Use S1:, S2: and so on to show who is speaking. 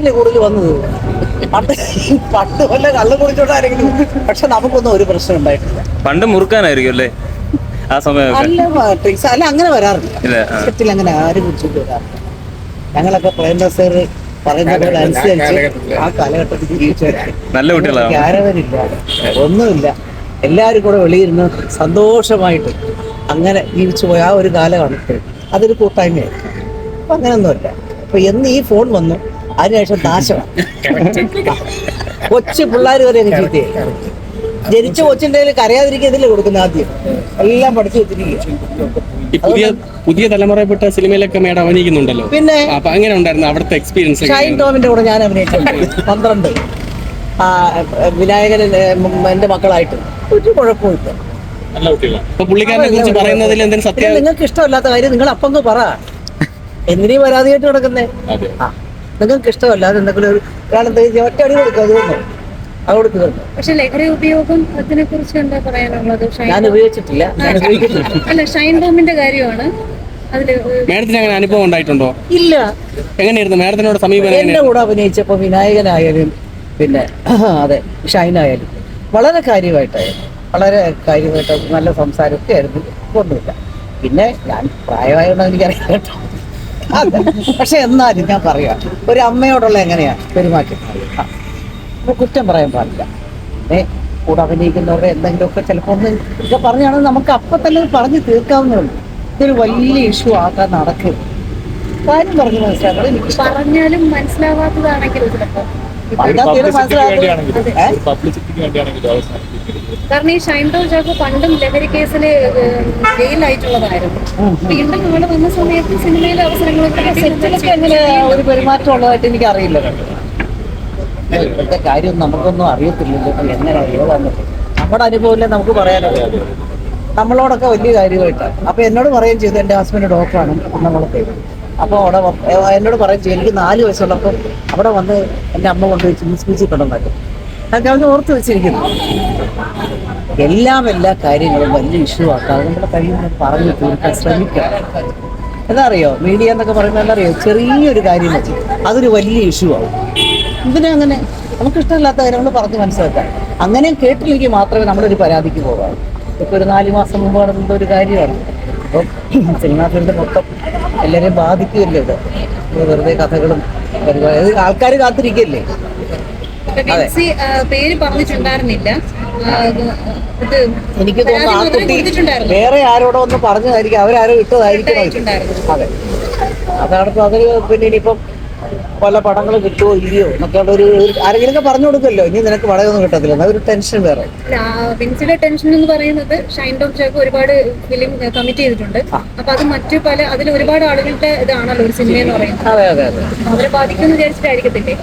S1: ഇപ്പോഴല്ലേ കൂടുതൽ വന്നത്? പണ്ട് പണ്ട് വല്ല കള്ളു കുടിച്ചോണ്ടാരെങ്കിലും പക്ഷെ നമുക്കൊന്നും ഒരു പ്രശ്നം ഉണ്ടായിട്ടില്ല.
S2: പണ്ട് മുറുക്കാനായിരിക്കും അല്ലേ? ആ സമയം
S1: അല്ല ഡ്രിങ്ക്സ് അല്ല അങ്ങനെ വരാറില്ല.
S2: ഇല്ല
S1: സെറ്റിൽ അങ്ങനെ ആരും കുടിച്ചിട്ട് വരാറില്ല. ഞങ്ങളൊക്കെ പ്രേംദാസർ പറയുന്ന പോലെ അനുസരിച്ച് ആ കാലഘട്ടത്തിൽ
S2: നല്ല കുട്ടികളാണ്
S1: ആരവരില്ല ഒന്നുമില്ല. എല്ലാവരും കൂടെ വെളിയിരുന്ന് സന്തോഷമായിട്ട് അങ്ങനെ ജീവിച്ചു പോയ ആ ഒരു കാലമാണ് അതൊരു കൂട്ടായ്മയായിരുന്നു അപ്പൊ അങ്ങനെയൊന്നുമില്ല. അപ്പൊ എന്ന് ഈ ഫോൺ വന്നു. അതിനുശേഷം നാശമാണ് കൊച്ചു പിള്ളേർ വരെ എനിക്ക് ചീത്തയായി ജനിച്ച കൊച്ചിന്റെ കരയാതിരിക്കുക കരയാതിരിക്കുന്നതിൽ കൊടുക്കുന്ന ആദ്യം. എല്ലാം പഠിച്ചു വെച്ചിരിക്കുക.
S3: ഈ പുതിയ പുതിയ തലമുറയിൽപ്പെട്ട സിനിമയിലൊക്കെ മേഡം അഭിനയിക്കുന്നുണ്ടല്ലോ.
S1: പിന്നെ
S3: അപ്പൊ അങ്ങനെ ഉണ്ടായിരുന്നു അവിടുത്തെ എക്സ്പീരിയൻസ്
S1: ഷൈൻ ടോമിന്റെ കൂടെ ഞാൻ അഭിനയിച്ചിട്ടുണ്ട് പന്ത്രണ്ട്. ആ വിനായകൻ എന്റെ മക്കളായിട്ട്. ഒരു കുഴപ്പമില്ല
S3: പുള്ളിക്കാരനെ കുറിച്ച് പറയുന്നതിൽ എന്തെങ്കിലും സത്യം?
S1: നിങ്ങൾക്ക് ഇഷ്ടമല്ലാത്ത കാര്യം നിങ്ങൾ അപ്പം പറ. എന്തിനീ പരാതിയായിട്ട് കിടക്കുന്നേ നിങ്ങൾക്ക് ഇഷ്ടമല്ലാതെ എന്തെങ്കിലും ഒരു ഒരാളെന്തെങ്കിലും ഒറ്റ അടി കൊടുക്കുക അതുകൊണ്ടോ അത് കൊടുക്കുക
S4: പക്ഷെ ലഹരി ഉപയോഗം അതിനെ കുറിച്ച് എന്താ പറയാനുള്ളത്? ഷൈൻ
S1: ഞാൻ ഉപയോഗിച്ചിട്ടില്ല. ഞാൻ ഉപയോഗിച്ചിട്ടില്ല
S4: അല്ല ഷൈൻ ബോമിന്റെ കാര്യമാണ്. അതിൽ
S3: മേഡത്തിന് അങ്ങനെ അനുഭവം ഉണ്ടായിട്ടുണ്ടോ?
S1: ഇല്ല.
S3: എങ്ങനെയായിരുന്നു? മേഡത്തിനോട് സമീപനം
S1: എന്റെ
S3: എങ്ങനെയായിരുന്നു?
S1: കൂടെ അഭിനയിച്ചപ്പോൾ വിനായകനായാലും പിന്നെ അതെ ഷൈനായാലും വളരെ കാര്യമായിട്ടായിരുന്നു. വളരെ കാര്യമായിട്ട് നല്ല സംസാരമൊക്കെ ആയിരുന്നു. ഒന്നുമില്ല. പിന്നെ ഞാൻ പ്രായമായതുകൊണ്ട് എനിക്കറിയാം കേട്ടോ. അതെ പക്ഷെ എന്നാലും ഞാൻ പറയാം ഒരു അമ്മയോടുള്ള എങ്ങനെയാ പെരുമാറ്റം? കുറ്റം പറയാൻ പാടില്ല. ഏ കൂടെ അഭിനയിക്കുന്നവരുടെ എന്തെങ്കിലുമൊക്കെ ചിലപ്പോൾ ഒന്ന് ഇതൊക്കെ പറഞ്ഞാണെങ്കിൽ നമുക്ക് അപ്പൊ തന്നെ പറഞ്ഞു തീർക്കാവുന്നേ ഉള്ളൂ. ഇതൊരു വലിയ ഇഷ്യൂ ആക്കാൻ നടക്കും കാര്യം പറഞ്ഞു മനസ്സിലാക്കണം. എനിക്ക്
S4: പറഞ്ഞാലും മനസ്സിലാവാത്തതാണെങ്കിൽ ചിലപ്പോ
S1: പറഞ്ഞാൽ തീരെ മനസ്സിലാക്കുന്നത് ഏ?
S4: കാരണം ഈ ഷൈൻ ടോം ചാക്കോ പണ്ടും ലഹരി കേസിൽ ജയിലായിട്ടുള്ളതായിരുന്നു വീണ്ടും ഇവിടെ വന്ന സമയത്ത് സിനിമയിലെ അവസരങ്ങളൊക്കെ
S1: സെറ്റിലൊക്കെ എങ്ങനെ ഒരു പെരുമാറ്റം ഉള്ളതായിട്ട് എനിക്ക് അറിയില്ല ഇപ്പോഴത്തെ കാര്യം നമുക്കൊന്നും അറിയത്തില്ലല്ലോ. എങ്ങനെ ഏതാന്ന് നമ്മുടെ അനുഭവമില്ലേ നമുക്ക് പറയാനറിയാം നമ്മളോടൊക്കെ വലിയ കാര്യമായിട്ടാണ് അപ്പൊ എന്നോട് പറയുകയും ചെയ്തു എന്റെ ഹസ്ബൻഡ് ഡോക്ടറാണ് നമ്മളൊക്കെ അപ്പോൾ അവിടെ എന്നോട് പറയുകയും ചെയ്തു എനിക്ക് നാല് വയസ്സുള്ളപ്പോൾ അവിടെ വന്ന് എന്റെ അമ്മ കൊണ്ടുപോയി ചികിത്സിച്ചിട്ടുണ്ടെന്നൊക്കെ. അതൊക്കെ അവന് ഓർത്ത് വെച്ചിരിക്കുന്നു. എല്ലാം എല്ലാ കാര്യങ്ങളും വലിയ ഇഷ്യൂ ആക്കാതെ നമ്മുടെ കഴിയുന്ന പറഞ്ഞു തീർക്കാൻ ശ്രമിക്കണം എന്നറിയോ? മീഡിയ എന്നൊക്കെ പറയുമ്പോൾ എന്നറിയോ? ചെറിയൊരു കാര്യം വെച്ച് അതൊരു വലിയ ഇഷ്യൂ ആവും. ഇതിനെ അങ്ങനെ നമുക്ക് ഇഷ്ടമില്ലാത്ത കാര്യങ്ങൾ പറഞ്ഞ് മനസ്സിലാക്കാം. അങ്ങനെ കേട്ടില്ലെങ്കിൽ മാത്രമേ നമ്മളൊരു പരാതിക്ക് പോകാവൂ. ഇപ്പൊ ഒരു നാല് മാസം മുമ്പ് നടന്ന ഒരു കാര്യമാണ്. അപ്പം സിനിമാ ഫീൽഡ് മൊത്തം എല്ലാവരെയും ബാധിക്കുമല്ലോ ഇത്? വെറുതെ കഥകളും പരിപാടി ആൾക്കാർ കാത്തിരിക്കല്ലേ
S4: വിൻസി പേര് പറഞ്ഞിട്ടുണ്ടായിരുന്നില്ല.
S1: എനിക്ക് തോന്നുന്നു ആ കുട്ടി വേറെ ആരോടോ ഒന്ന് പറഞ്ഞതായിരിക്കും. അവരാരോ ഇട്ടതായിരിക്കും അതെ. അതാണ് ഇപ്പൊ അതിന് പിന്നെ ഇനിയിപ്പം പല പടങ്ങൾ കിട്ടുമോ ഇല്ലയോ എന്നൊക്കെ ഉള്ള ഒരു ആരെങ്കിലും പറഞ്ഞു കൊടുക്കല്ലോ ഇനി നിനക്ക് വളരെയൊന്നും കിട്ടത്തില്ല. എന്നാ ഒരു ടെൻഷൻ വേറെ.
S4: അല്ല, ടെൻഷൻ എന്ന് പറയുന്നത് ഷൈൻ ടോം ചേക്ക് ഒരുപാട് ഫിലിം കമ്മിറ്റ് ചെയ്തിട്ടുണ്ട്. അപ്പൊ അത് മറ്റു പല അതിൽ ഒരുപാട് ആളുകളുടെ ഇതാണല്ലോ ഒരു സിനിമ എന്ന് പറയുന്നത് അവരെ ബാധിക്കുമെന്ന് വിചാരിച്ചിട്ടായിരിക്കത്തില്ലേ?